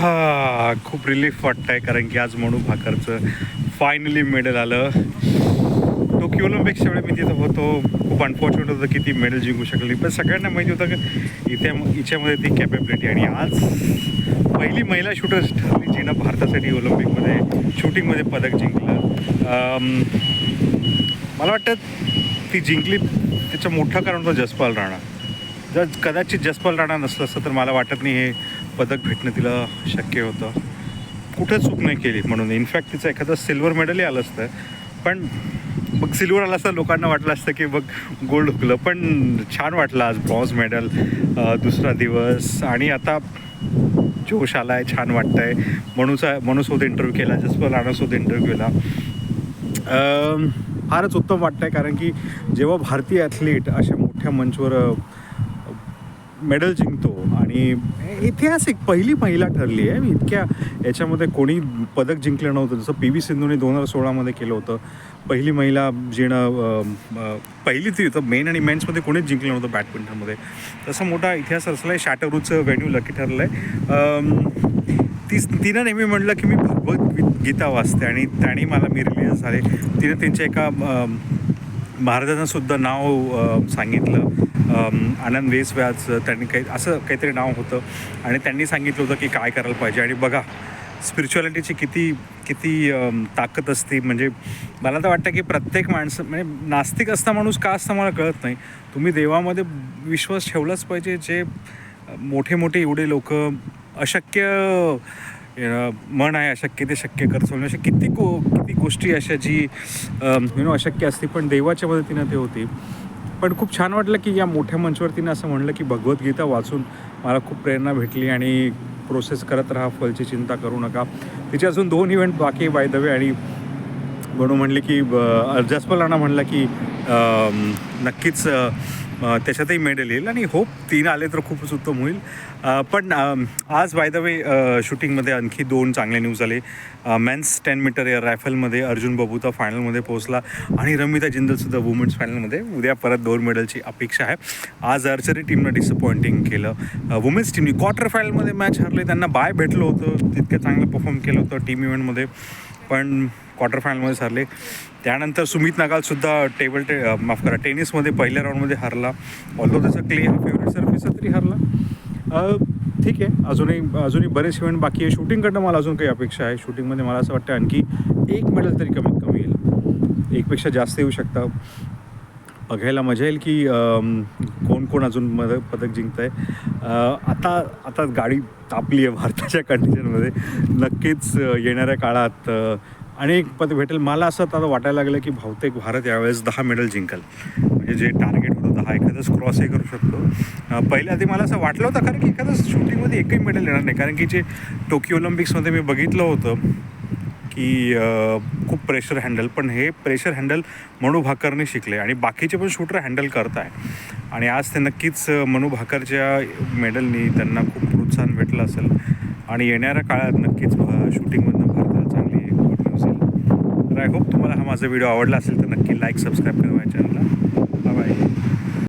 हा, खूप रिलीफ वाटतंय कारण की आज म्हणू भाकरचं फायनली मेडल आलं. टोकियो ऑलिम्पिक्सच्या वेळी मी तिथं होतो. खूप अनफॉर्च्युनेट होतं की ती मेडल जिंकू शकली पण सगळ्यांना माहिती होतं की इथे हिच्यामध्ये ती कॅपेबिलिटी आणि आज पहिली महिला शूटर्स ठरली जिनं भारतासाठी ऑलिम्पिकमध्ये शूटिंगमध्ये पदक जिंकलं. मला वाटतं ती जिंकली त्याचं मोठं कारण होतं जसपाल राणा. जर कदाचित जसपाल राणा नसलं असतं तर मला वाटत नाही हे पदक भेटणं तिला शक्य होतं. कुठं चूक नाही केली म्हणून. इनफॅक्ट तिचं एखादं सिल्वर मेडलही आलं असतं. पण मग सिल्वर आलं असतं लोकांना वाटलं असतं की बघ गोल्ड हुकलं. पण छान वाटलं आज ब्रॉन्झ मेडल दुसरा दिवस. आणि आता जोश आला आहे छान वाटतं आहे मनूचा मनूसोबत इंटरव्ह्यू केला जसपाल राणासोबत इंटरव्ह्यू केला. फारच उत्तम वाटतं आहे कारण की जेव्हा भारतीय ॲथलीट अशा मोठ्या मंचवर मेडल जिंकतो आणि ऐतिहासिक पहिली महिला ठरली आहे. इतक्या याच्यामध्ये कोणी पदक जिंकलं नव्हतं. जसं पी व्ही सिंधूने दोन हजार सोळामध्ये केलं होतं. पहिली महिला जिणं पहिली ती तर मेन आणि मेन्समध्ये कोणीच जिंकलं नव्हतं बॅडमिंटनमध्ये. तसा मोठा इतिहास असला आहे शाटरूचं व्हेन्यू लकी ठरलं आहे ती तिनं नेहमी म्हणलं की मी भगवत गीता वाचते आणि त्याने मला मी रिलीज झाले. तिनं त्यांच्या एका अम, महाराजांना सुद्धा नाव सांगितलं. आनंद आनंद वेसव्याज त्यांनी काही असं काहीतरी नाव होतं. आणि त्यांनी सांगितलं होतं की काय करायला पाहिजे. आणि बघा स्पिरिच्युअलिटीची किती किती ताकद असते. म्हणजे मला तर वाटतं की प्रत्येक माणसं म्हणजे नास्तिक असता माणूस का असता मला कळत नाही. तुम्ही देवामध्ये विश्वास ठेवलाच पाहिजे जे मोठे मोठे एवढे लोक अशक्य मन आहे अशक्य ते शक्य करतो म्हणजे अशा किती गो किती गोष्टी अशा जी यु नो अशक्य असते पण देवाच्या मदतीनं ते होती. पण खूप छान वाटलं की या मोठ्या मंचवर तिनं असं म्हणलं की भगवद्गीता वाचून मला खूप प्रेरणा भेटली आणि प्रोसेस करत राहा फलची चिंता करू नका. तिचे अजून दोन इव्हेंट बाकी बाय द वे आणि म्हणून म्हणले की ब- म्हणलं की नक्कीच त्याच्यातही मेडल येईल आणि होप तीन आले तर खूपच उत्तम होईल. पण आज बाय द वे शूटिंगमध्ये आणखी दोन चांगले न्यूज आले. मेन्स टेन मीटर या रायफलमध्ये अर्जुन बबूता फायनलमध्ये पोहोचला आणि रमिता जिंदलसुद्धा वुमेन्स फायनलमध्ये उद्या परत दोन मेडलची अपेक्षा आहे. आज आर्चरी टीमनं डिसअपॉइंटिंग केलं. वुमेन्स टीमनी क्वार्टर फायनलमध्ये मॅच हरले. त्यांना बाय भेटलं होतं. तितकं चांगलं परफॉर्म केलं होतं टीम इव्हेंटमध्ये पण क्वार्टर फायनलमध्ये हरले त्यानंतर सुमित नगालसुद्धा टेबल टे माफ करा टेनिसमध्ये पहिल्या राऊंडमध्ये हरला. ऑल्दो त्याचा क्ले हा फेवरेट सर्फेस तरी हरला. ठीक आहे. अजूनही अजूनही बरेच इव्हेंट बाकी आहे. शूटिंगकडनं मला अजून काही अपेक्षा आहे. शूटिंगमध्ये मला असं वाटतं आणखी एक मेडल तरी कमीत कमी येईल. एकपेक्षा जास्त येऊ शकतं. बघायला मजा येईल की कोण कोण अजून मद पदक जिंकत आहे आता आता गाडी तापली आहे भारताच्या कंडिशनमध्ये नक्कीच येणाऱ्या काळात अनेक पद भेटेल. मला असं आता वाटायला लागलं की बहुतेक भारत यावेळेस दहा मेडल जिंकल. म्हणजे जे टार्गेट होतं दहा एखादंच क्रॉसही करू शकतो. पहिल्या आधी मला असं वाटलं होतं कारण की एखादंच शूटिंगमध्ये एकही मेडल येणार नाही. कारण की जे टोकियो ऑलिम्पिक्समध्ये मी बघितलं होतं की प्रेशर हँडल पण हे प्रेशर हँडल मनू भाकरने शिकले आणि बाकीचे पण शूटर हँडल करत आहे आणि आज ते नक्कीच मनू भाकरच्या मेडलनी त्यांना खूप प्रोत्साहन भेटलं असेल. आणि येणाऱ्या काळात नक्कीच शूटिंगमधनं भारताला चांगली गुड न्यूज येईल तर आय होप तुम्हाला हा माझा व्हिडिओ आवडला असेल तर नक्की लाईक सबस्क्राईब करा माझ्या चॅनलला